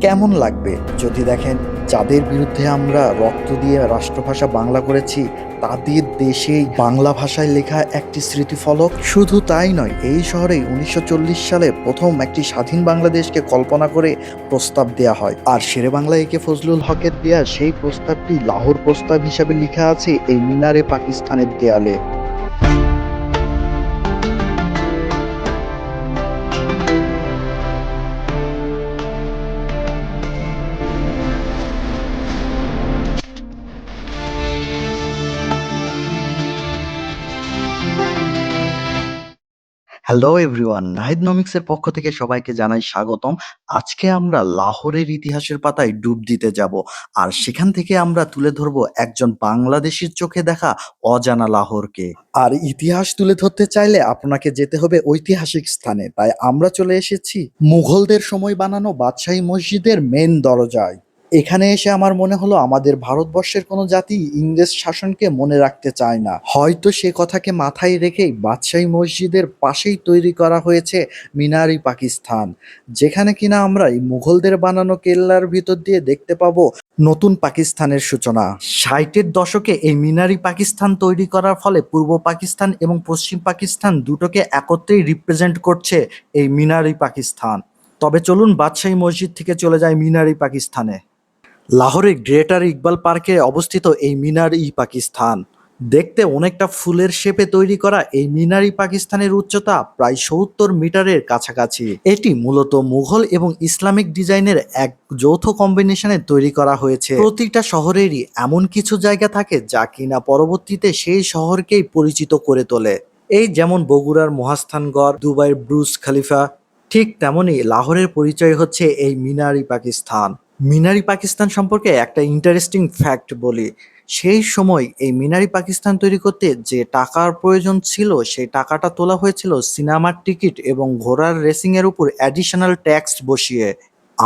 কেমন লাগবে? যদি দেখেন যাদের বিরুদ্ধে আমরা রক্ত দিয়ে রাষ্ট্রভাষা বাংলা করেছি, তাদের দেশেই বাংলা ভাষায় লেখা একটি স্মৃতিফলক শুধু তাই নয়, এই শহরেই উনিশশো চল্লিশ সালে প্রথম একটি স্বাধীন বাংলাদেশকে কল্পনা করে প্রস্তাব দেয়া হয়। আর শেরে বাংলা একে ফজলুল হকের দেয়া সেই প্রস্তাবটি লাহোর প্রস্তাব হিসাবে লেখা আছে এই মিনারে পাকিস্তানের দেয়ালে। হ্যালো এভরিওয়ান নাহিদ পক্ষ থেকে সবাইকে জানাই স্বাগতম। আজকে আমরা লাহোরের ইতিহাসের পাতায় ডুব দিতে যাব, আর সেখান থেকে আমরা তুলে ধরব একজন বাংলাদেশির চোখে দেখা অজানা লাহোরকে। আর ইতিহাস তুলে ধরতে চাইলে আপনাকে যেতে হবে ঐতিহাসিক স্থানে, তাই আমরা চলে এসেছি মুঘলদের সময় বানানো বাদশাহী মসজিদের মেন দরজায়। এখানে এসে আমার মনে হলো আমাদের ভারতবর্ষের কোনো জাতি ইংরেজ শাসনকে মনে রাখতে চায় না। হয়তো সে কথাকে মাথায় রেখেই বাদশাহী মসজিদের পাশেই তৈরি করা হয়েছে মিনারি পাকিস্তান, যেখানে কিনা আমরা এই মুঘলদের বানানো কেল্লার ভিতর দিয়ে দেখতে পাবো নতুন পাকিস্তানের সূচনা। ষাটের দশকে এই মিনারি পাকিস্তান তৈরি করার ফলে পূর্ব পাকিস্তান এবং পশ্চিম পাকিস্তান দুটোকে একত্রেই রিপ্রেজেন্ট করছে এই মিনারি পাকিস্তান। তবে চলুন বাদশাহী মসজিদ থেকে চলে যায় মিনারি পাকিস্তানে। লাহোরের গ্রেটার ইকবাল পার্কে অবস্থিত এই মিনার ই পাকিস্তান। দেখতে অনেকটা ফুলের শেপে তৈরি করা এই মিনারি পাকিস্তানের উচ্চতা প্রায় সত্তর মিটারের কাছাকাছি। এটি মূলত মুঘল এবং ইসলামিক ডিজাইনের এক যৌথ কম্বিনেশনে তৈরি করা হয়েছে। প্রতিটা শহরেরই এমন কিছু জায়গা থাকে যা কিনা পরবর্তীতে সেই শহরকেই পরিচিত করে তোলে। এই যেমন বগুড়ার মহাস্থানগড়, দুবাইয়ের ব্রুজ খালিফা, ঠিক তেমনই লাহোরের পরিচয় হচ্ছে এই মিনারি পাকিস্তান। মিনারি পাকিস্তান সম্পর্কে একটা ইন্টারেস্টিং ফ্যাক্ট বলি। সেই সময় এই মিনারি পাকিস্তান তৈরি করতে যে টাকার প্রয়োজন ছিল, সেই টাকাটা তোলা হয়েছিল সিনেমার টিকিট এবং ঘোড়ার রেসিংয়ের উপর অ্যাডিশনাল ট্যাক্স বসিয়ে।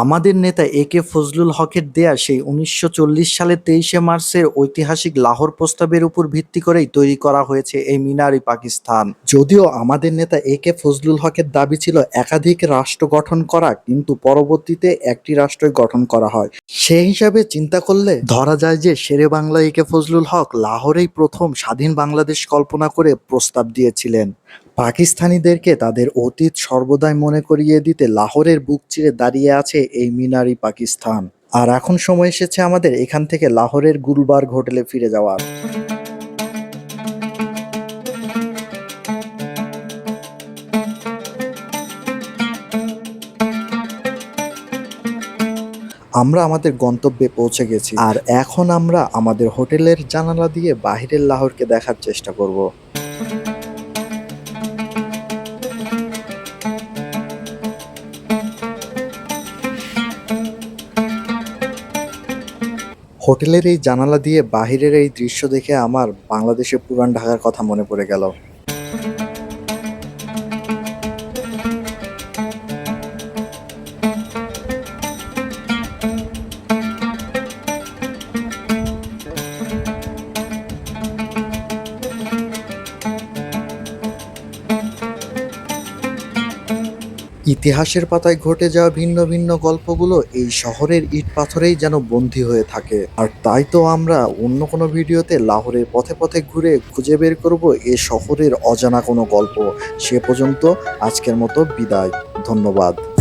আমাদের নেতা এ কে ফজলুল হকের দেয়া সেই উনিশশো সালের তেইশে মার্চের ঐতিহাসিক লাহোর প্রস্তাবের উপর ভিত্তি করেই তৈরি করা হয়েছে এই মিনারি পাকিস্তান। যদিও আমাদের নেতা এ কে ফজলুল হকের দাবি ছিল একাধিক রাষ্ট্র গঠন করা, কিন্তু পরবর্তীতে একটি রাষ্ট্রই গঠন করা হয়। সেই হিসাবে চিন্তা করলে ধরা যায় যে শেরে বাংলা এ কে ফজলুল হক লাহোরেই প্রথম স্বাধীন বাংলাদেশ কল্পনা করে প্রস্তাব দিয়েছিলেন। পাকিস্তানিদেরকে তাদের অতীত সর্বদাই মনে করিয়ে দিতে লাহোরের বুক চিরে দাঁড়িয়ে আছে এই মিনারি পাকিস্তান। আর এখন সময় এসেছে আমাদের এখান থেকে লাহোরের গুলবার্গ হোটেলে ফিরে যাওয়ার। আমরা আমাদের গন্তব্যে পৌঁছে গেছি। আর এখন আমরা আমাদের হোটেলের জানালা দিয়ে বাহিরের লাহোরকে দেখার চেষ্টা করব। হোটেলের এই জানালা দিয়ে বাহিরের এই দৃশ্য দেখে আমার বাংলাদেশের পুরান ঢাকার কথা মনে পড়ে গেল। ইতিহাসের পাতায় ঘটে যাওয়া ভিন্ন ভিন্ন গল্পগুলো এই শহরের ইট পাথরেই যেন বন্দী হয়ে থাকে। আর তাই তো আমরা অন্য কোনো ভিডিওতে লাহোরের পথে পথে ঘুরে খুঁজে বের করব এ শহরের অজানা কোনো গল্প। সে পর্যন্ত আজকের মতো বিদায়। ধন্যবাদ।